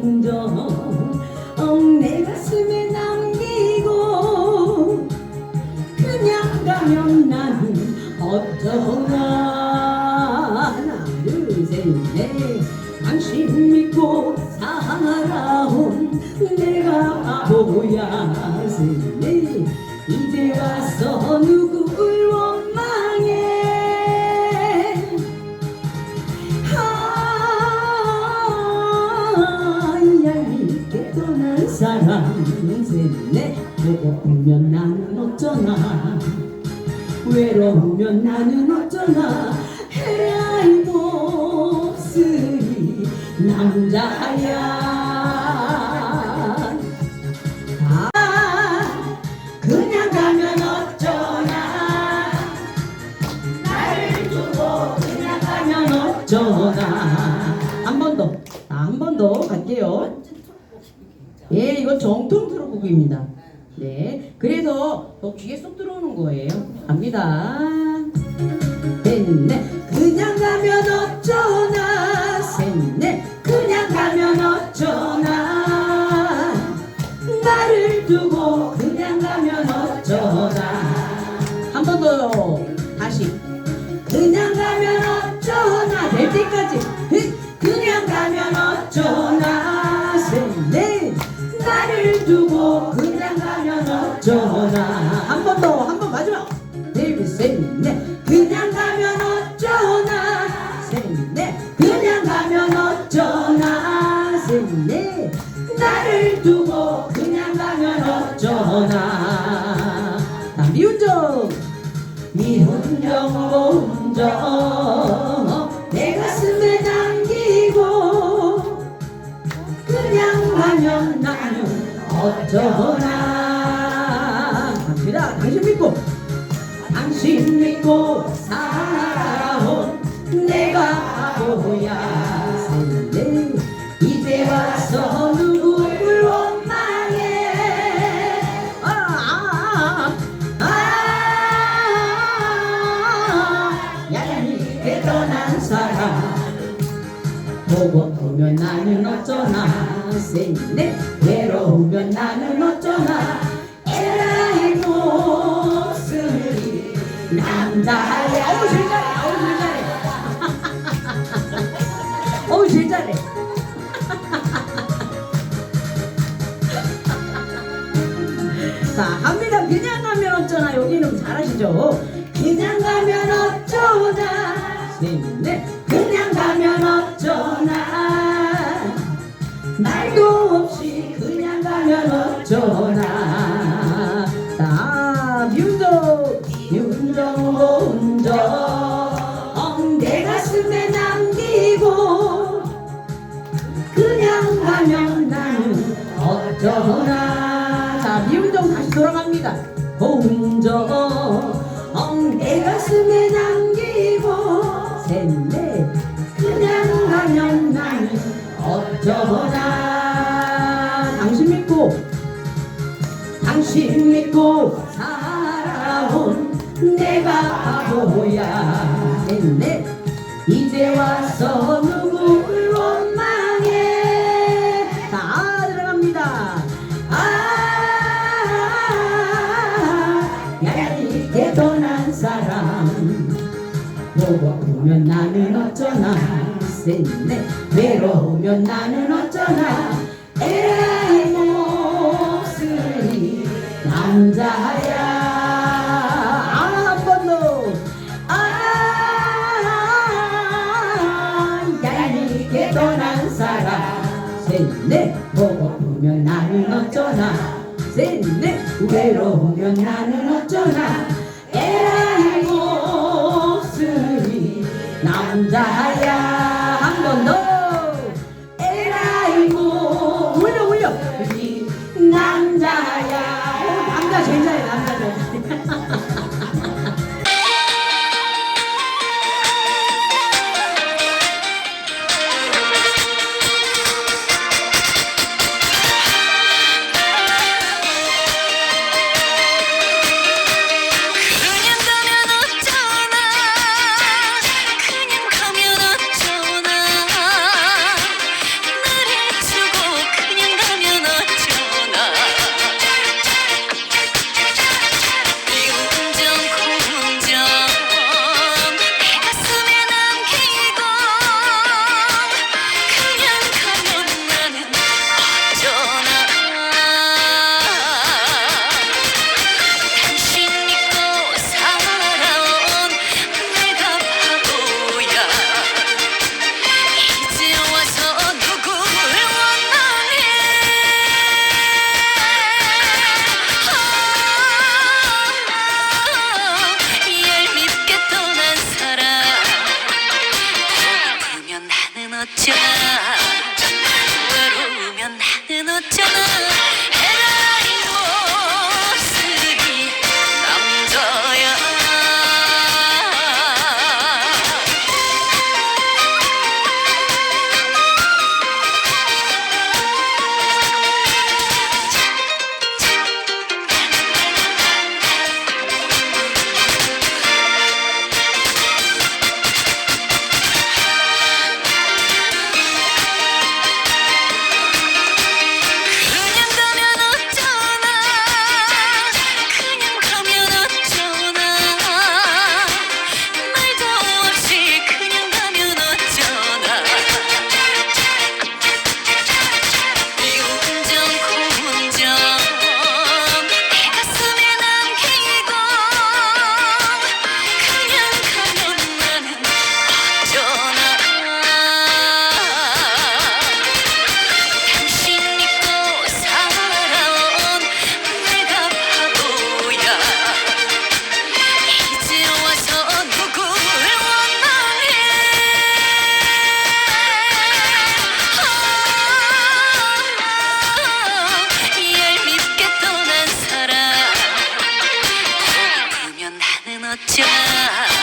농정 농정 내 가슴에 남기고 그냥 가면 나는 어쩌나. 하나 둘셋넷. 당신 믿고 살아온 내가 바보야. 셋넷. 이제 와서 누굴 떠난 사람 셋넷 배고프면 나는 어쩌나? 외로우면 나는 어쩌나? 해야 이 몹쓸이 남자야 입니다. 네. 그래서 더 귀에 쏙 들어오는 거예요. 갑니다. 셋넷. 그냥 가면 어쩌나. 셋넷. 그냥 가면 어쩌나. 나를 두고 그냥 가면 어쩌나. 한 번 더. 다 한 번 더 한 번 마지막. 둘셋넷 그냥 가면 어쩌나. 셋넷 그냥 가면 어쩌나. 셋넷 나를 두고 그냥 가면 어쩌나. 자 미운 정. 미운 정 고운 정. 내 가슴에 남기고 그냥 가면 나는 어쩌나 갑니다. 당신 믿고. 당신 믿고 살아온 내가 바보야. 셋넷 이제 와서 누굴 원망해. 아, 아, 아, 아, 얄밉게 떠난 사람. 보고 보면 나는 어쩌나. 셋넷 외로우면 나는 어쩌나 남자야 어우 제일 잘해 어우 제일 잘해 어우 제일 잘해 자 갑니다. 그냥 가면 어쩌나? 여기는 잘하시죠? 그냥 가면 어쩌나 셋 어쩌나 자 미운정 다시 돌아갑니다. 공정 내 가슴에 남기고 셋넷 그냥 가면 나는 어쩌나. 당신 믿고 당신 믿고 살아온 내가 바보야. 넷넷 이제 와서 보면 나는 어쩌나? 셋넷 외로우면 나는 어쩌나? 에라이 목소리 남자야 아 얄밉게 떠난 사람. 셋넷 보고 보면 나는 어쩌나? 셋넷 외로우면 나는 어쩌나? 에라이 남자야 not.